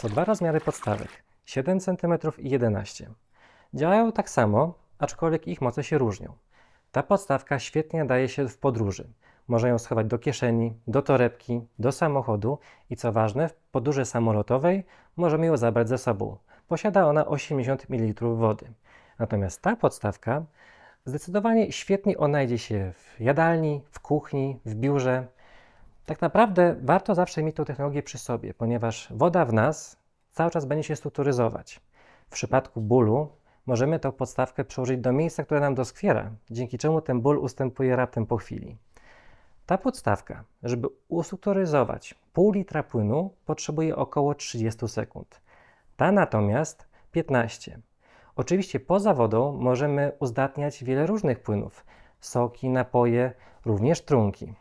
Są dwa rozmiary podstawek 7 cm i 11 Działają tak samo, aczkolwiek ich moce się różnią. Ta podstawka świetnie nadaje się w podróży. Można ją schować do kieszeni, do torebki, do samochodu i co ważne, w podróży samolotowej możemy ją zabrać ze sobą. Posiada ona 80 ml wody. Natomiast ta podstawka zdecydowanie świetnie odnajdzie się w jadalni, w kuchni, w biurze. Tak naprawdę warto zawsze mieć tą technologię przy sobie, ponieważ woda w nas cały czas będzie się strukturyzować. W przypadku bólu możemy tą podstawkę przełożyć do miejsca, które nam doskwiera, dzięki czemu ten ból ustępuje raptem po chwili. Ta podstawka, żeby ustrukturyzować pół litra płynu, potrzebuje około 30 sekund. Ta natomiast 15. Oczywiście poza wodą możemy uzdatniać wiele różnych płynów, soki, napoje, również trunki.